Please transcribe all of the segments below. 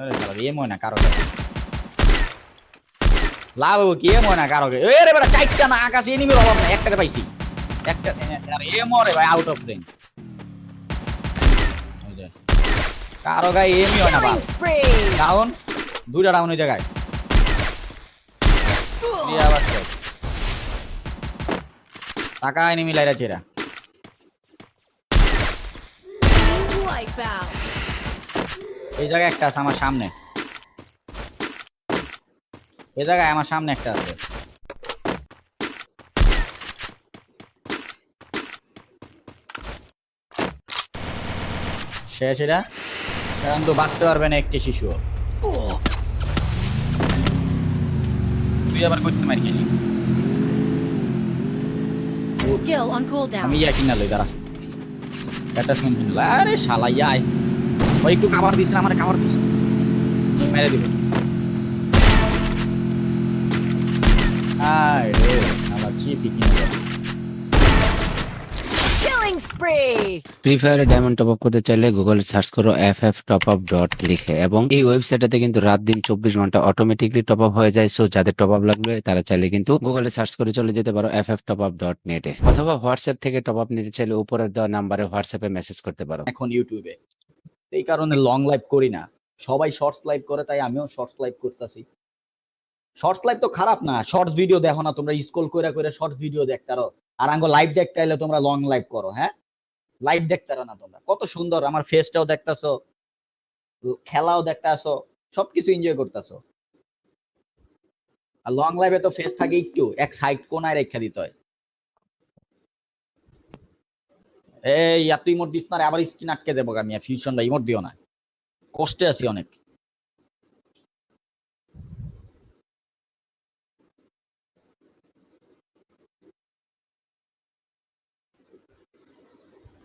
আরে শালা এম হয় না কারও। লাভ হব কি? এম হয় না কারও। এ রে বেটা না, আকাশে এনিমির পাইছি। একটা আর এম রে ভাই আউট অফ রেঞ্জ কারও গায়ে এমই হয় না ডাউন দুইটা ডাউন ওই জায়গায়। টাকা এনিমি লাইরা চেরা. এই জায়গায় একটা আছে আমার সামনে। এই জায়গায় আমার সামনে একটা আছে। শেষ এটা? কারণ তো বাঁচতে পারবে না একটি শিশু। তুই আবার করতে মারি খেলি। Skill on cooldown. আমি ইয়া কিনা লই দাঁড়া। অ্যাটাচমেন্ট কিনলা আরে শালা ইয়াই ওই একটু কাভার দিস না আমার কাভার দিস মেরে দিব। আয় রে আমার চিফি কিনে দেব Killing spree. ফ্রি ফায়ারে ডায়মন্ড টপ আপ করতে চাইলে গুগলে সার্চ করো F F top up dot লিখে এবং এই ওয়েবসাইটে কিন্তু রাত দিন চব্বিশ ঘণ্টা অটোমেটিকলি টপ আপ হয়ে যায়। সো যাদের টপ আপ লাগবে তারা চাইলে কিন্তু গুগলে সার্চ করে চলে যেতে পারো F F top up dot নেটে অথবা হোয়াটসঅ্যাপ থেকে টপ আপ নিতে চাইলে উপরের দেওয়া নাম্বারে হোয়াটসঅ্যাপে মেসেজ করতে পারো। এখন ইউটিউবে এই কারণে লং লাইভ করি না। সবাই শর্টস লাইভ করে, তাই আমিও শর্টস লাইভ করতেছি। শর্টস লাইভ তো খারাপ না শর্টস ভিডিও দেখো না, তোমরা স্ক্রল করে করে শর্টস ভিডিও দেখতারো আর আঙ্গো লাইভ দেখতে আইলে তোমরা লং লাইভ করো হ্যাঁ? লাইভ দেখতারো না তোমরা। কত সুন্দর, আমার ফেসটাও দেখতাছো, খেলাও দেখতাছো, সবকিছু এনজয় করতেছো। আর লং লাইভে তো ফেস থাকে একটু, এক সাইড কোনায় রেখা দিতে হয়। এই এত ইমোট দিস না আবার স্ক্রিন আটকে দেবো আমি ফিউশনটা ইমোট দিও না। কষ্টে আছি অনেক।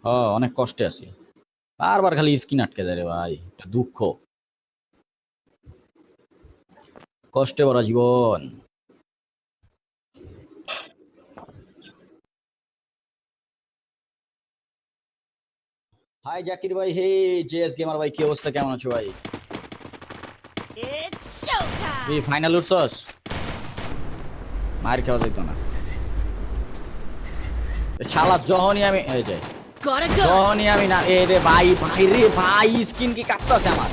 ও অনেক কষ্টে আছি। বারবার খালি স্ক্রিন আটকে যায় রে ভাই দুঃখ। কষ্টে ভরা জীবন। হাই জাকির ভাই। হে জেএস গেমার ভাই কি অবস্থা? কেমন আছো ভাই. তুই ফাইনাল উঠছস? মার খাওয়া যেত না। শালা যখনই আমি এই যে। Gotta go. যখনই আমি না এ রে ভাই ভাই রে ভাই স্কিন কি কাঁপতাছে আমার।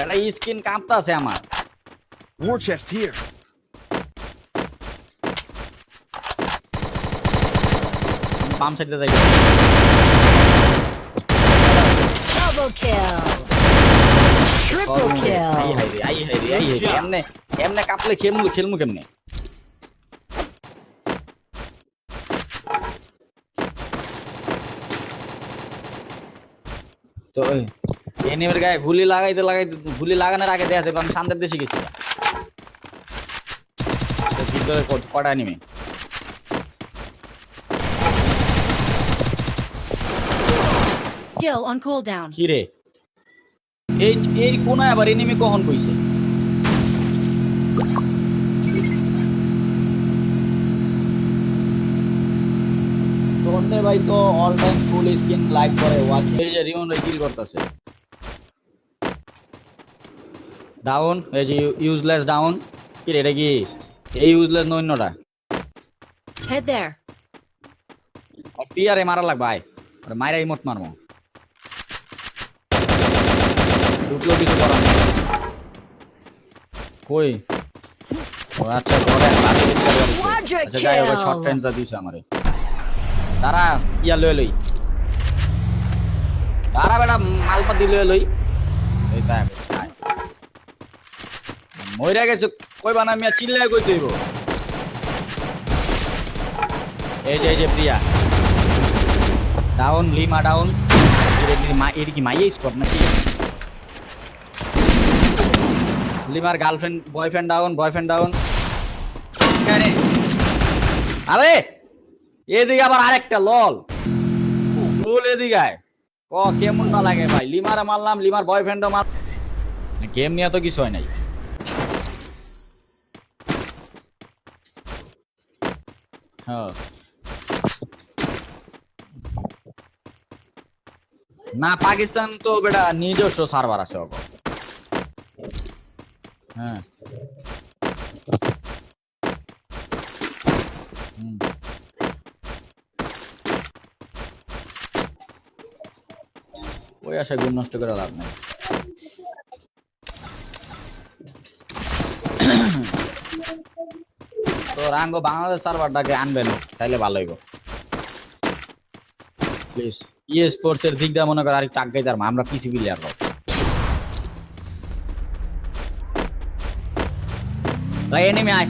এটা স্কিন কাঁপতাছে আমার। War chest here. বাম সাইডে যাই Double kill. Triple আই kill. হাই রে আই হাই রে আই হাই রে এমনে এমনে কাঁপলে খেলমু খেলমু কেমনে তো এনিমের গায়ে গুলি লাগাইতে লাগাইতে গুলি লাগানোর আগে দেখা যাবে আমি সামনের দেশে গেছি তো ভিতরে কটা এনিমে Skill on cooldown. কি রে? এই এই কোনায় আবার এনিমি কখন কইছে? তোরতে ভাই তো all time full screen live করে ওয়াচ এই যে ভাই কিল করতেছে। ডাউন এই যে ইউজলেস ডাউন কি রে এটা কি? এই ইউজলেস নৈন্যটা Head there. টিয়ারে মারা লাগ ভাই আরে মাইরা ইমোট মারমো দুটো কিছু করার। কই ও আচ্ছা। Quadra আচ্ছা যাই হোক শর্ট. ট্রেনটা দিছে আমারে তারা ইয়া লই লই তারা বেটা মালপাতি লই লই এই তাই মইরা গেছে কইবা না মিয়া চিল্লাই কই দইব এই যে এই যে প্রিয়া। ডাউন লিমা ডাউন এর কি মাইয়া স্পট নাকি? লিমার girlfriend boyfriend down boyfriend down আরে! এদিকে আবার আরেকটা, লল। লল এদিকে। ক কেমন না লাগে ভাই? লিমারে মারলাম, লিমার বয়ফ্রেন্ডও মার গেম নিয়ে তো কিছু হয় নাই। না, পাকিস্তান তো বেটা নিজস্ব সার্ভার আছে ওকে হ্যাঁ। ওই আশা গুণ নষ্ট করে লাভ নেই। রাঙ্গ বাংলাদেশ সার্ভারটাকে আনবেন তাইলে ভালো হইব। প্লিজ ইয়ে স্পোর্টস এর দিক দিয়ে মনে কর আরেকটু আগে যার আমরা পিসি প্লেয়ার ভাই এনিমি আয়।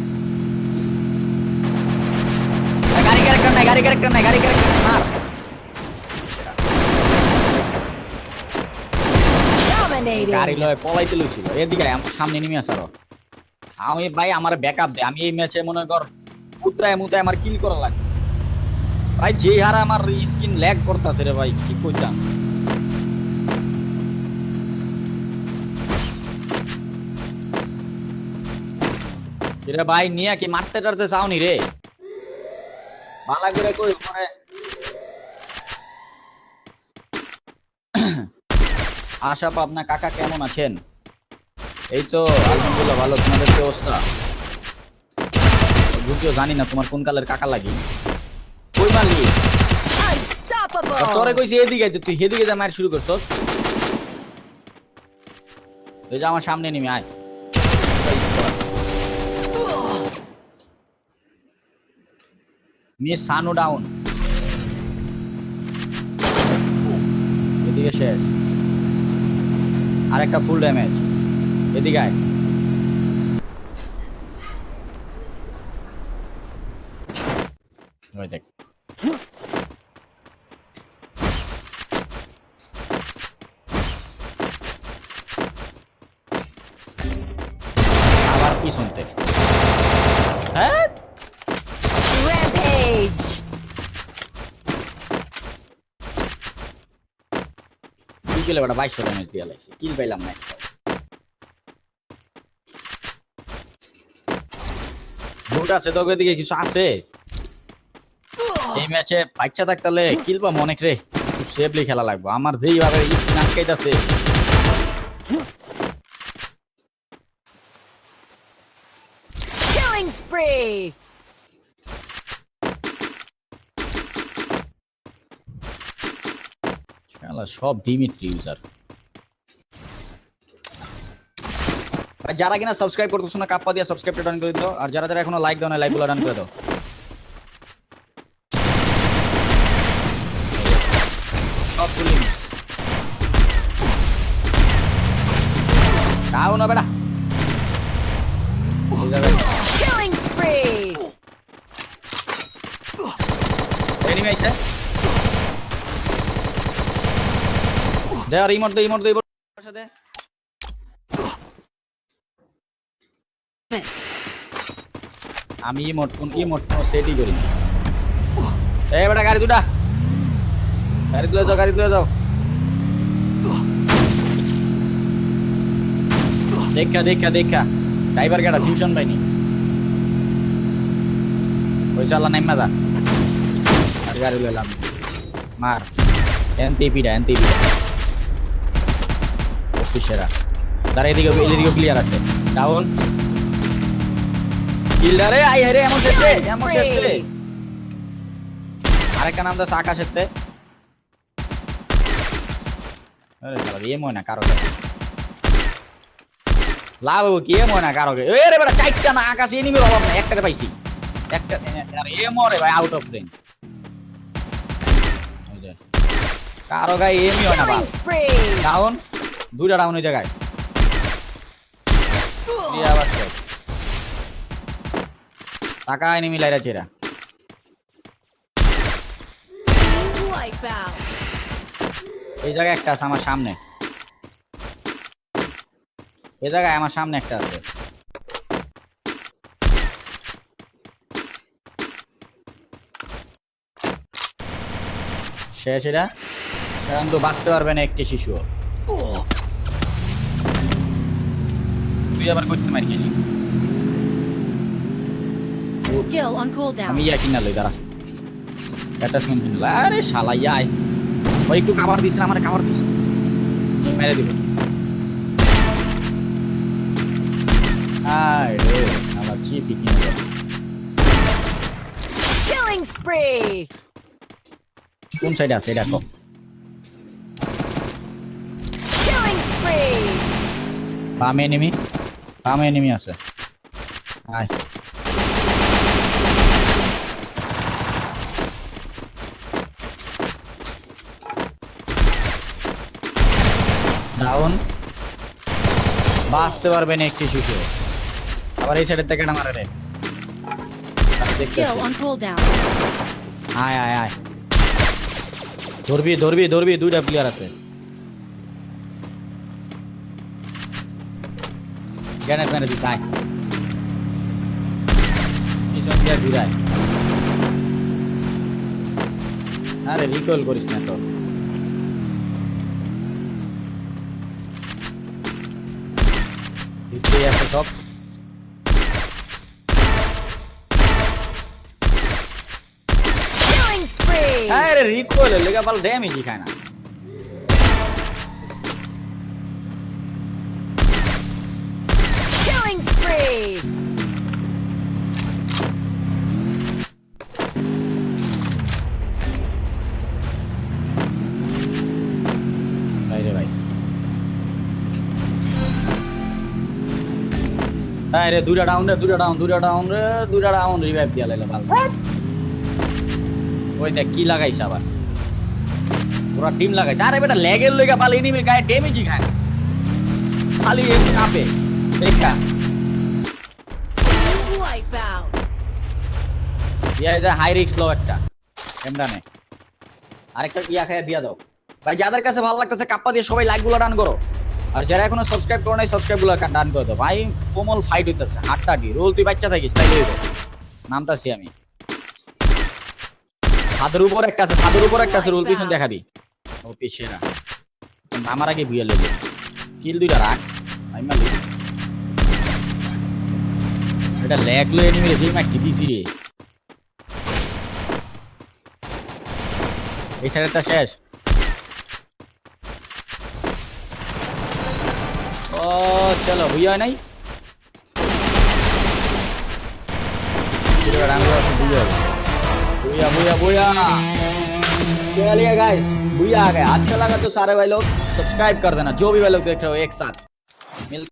গাড়ি ক্যারেক্টার নাই গাড়ি ক্যারেক্টার নাই গাড়ি ক্যারেক্টার মার. গাড়ি লয় পলাইতে লইছিল এদিকে সামনে নেমে আছে আরও আমি ভাই আমার ব্যাকআপ দে, আমি এই ম্যাচে মনে কর মুতায় মুতায় আমার কিল করা লাগবে। ভাই যে হারে আমার স্কিন ল্যাগ করতেছে রে ভাই, কি কইতাম রে ভাই, নিয়া কি মারতে টারতে চাওনি রে? ভালো করে কই পরে আশা পাবনা কাকা কেমন আছেন? এই তো আলহামদুলিল্লাহ ভালো তোমাদের কি অবস্থা? যদিও জানি না তোমার কোন কালের কাকা লাগি। কই মারলি? তোরে কইছি এদিকে আইতে, তুই এদিকে যা মার শুরু করছস এই যে আমার সামনে নেমে আয়। Miss Sanu down. এদিকে শেষ। আর একটা ফুল ড্যামেজ এদিকে আয়। ওই দেখ। আবার পিছনতে হ্যাঁ? Rampage. কি কিলে বেটা বাইশশো ড্যামেজ দিয়ে লাইছি। কিল পাইলাম না। আছে তোকে দিকে কিছু আছে? এই ম্যাচে বাচ্চা থাকতালে অনেক রে। সেফলি খেলা লাগবে। আমার যেইভাবে স্কিন আটকাইতাছে Killing spree. সব ডিমিট্রি ইউজার যারা কিনা সাবস্ক্রাইব করতেছো না কাপ্পা দিয়ে সাবস্ক্রাইবটা ডান করে দাও। আর যারা যারা এখনও লাইক দাও না লাইকগুলো ডান করে দাও। সব তুলে তাও না বেটা। Killing spree. এনিমি আইছে। দে আর ইমোট দে ইমোট দে ইমোট সাথে আমি ইমোট কোন ইমোট কোন সেটই করি এই বেটা, গাড়ি দুটা গাড়ি তুলে যাও, গাড়ি তুলে যাও। দেখা দেখা দেখা। ড্রাইভার গাড়া টিউশন পাইনি। পয়সা আল্লাহ নাই মাজা আর গাড়ি লইলাম মার। এনটিপিটা এনটিপিটা। সেরা তার এদিকে এদিকে ক্লিয়ার আছে। ডাউন। আই হেরে এমন শেষে Killing এমন শেষে আরেকটা নাম দাস আকাশের তে আরে শালা এ ময় না কারও লাভ হব কি? না কারও এ রে বেটা চারটা না আকাশে এনিমির অভাব পাইছি। একটা আর এ মরে ভাই আউট অফ রেঞ্জ কারও গায়ে এমই হয় না ডাউন দুইটা ডাউন ওই জায়গায়। আবার। টাকা এনিমি লাইরা চেরা। এই জায়গায় একটা আছে, আমার সামনে। এই জায়গায় আমার সামনে একটা আছে। শেষ এটা সেখান তো বাঁচতে পারবে না একটি শিশু। তুই আবার করতে মারি খেলি। Skill on cooldown. আমি ইয়া কিনা লই দাঁড়া। অ্যাটাচমেন্ট কিনলো আরে শালা ইয়াই। ওই একটু কাভার দিস না আমার কাভার দিস। মেরে দিব। আয় শালা চিপি কিনে Killing spree. কোন সাইডে আছে এটা কো। বামে এনিমি বামে এনিমি আছে। আয়। ডাউন বাঁচতে পারবে না একটি শিশু। আবার এই সাইডের থেকে মারে রে. আয় আয় আয়। ধরবি ধরবি ধরবি দুইটা প্লেয়ার আছে। গ্যানেট মেরে দিস আয়। পিছন দিয়ে ঘুরায়। আরে রিকল করিস না তো। ভিতরেই আছে সব Killing spree. আরে রিকল লেগা বাল ড্যামেজই খায় না Killing spree. আরে দুইটা ডাউন রে, দুইটা ডাউন দুইটা ডাউন রে, দুইটা ডাউন রিভাইভ দিয়া ভালো। ওই দেখ, কি লাগাইছ আবার। পুরা টিম লাগাইছে। আরে বেটা লেগের লইগা পালে এনিমির গায়ে ড্যামেজই খায় খালি এমনি কাঁপে দেখা. ইয়া এটা হাই রিস্ক লো একটা। এমরানে আরেকটা ইয়া দিয়া দাও। ভাই, যাদের কাছে ভালো লাগতেছে, কাপ্পা দিয়ে সবাই লাইকগুলো ডান করো। আর যারা এখনও সাবস্ক্রাইব করো নাই সাবস্ক্রাইবগুলো ডান করে দাও। ভাই কোমল ফাইট হইতেছে হাট্টাটি রোল তুই বাচ্চা থাকিস তাই নামতাছি আমি। ছাদের উপর একটা আছে ছাদের উপর একটা আছে রোল পিছন দেখাবি। ও পিছেরা। আমার আগে বিয়ে লেগে কিল দুইটা রাখ। আমি মারলি। এটা ল্যাগ লো এনিমি রে যেই ম্যাকটি দিছি রে। এই সাইডটা শেষ। चलो भैया नहीं। गाइस आ गया। अच्छा लगा तो सारे भाई लोग सब्सक्राइब कर देना, जो भी भाई लोग देख रहे हो एक साथ। मिल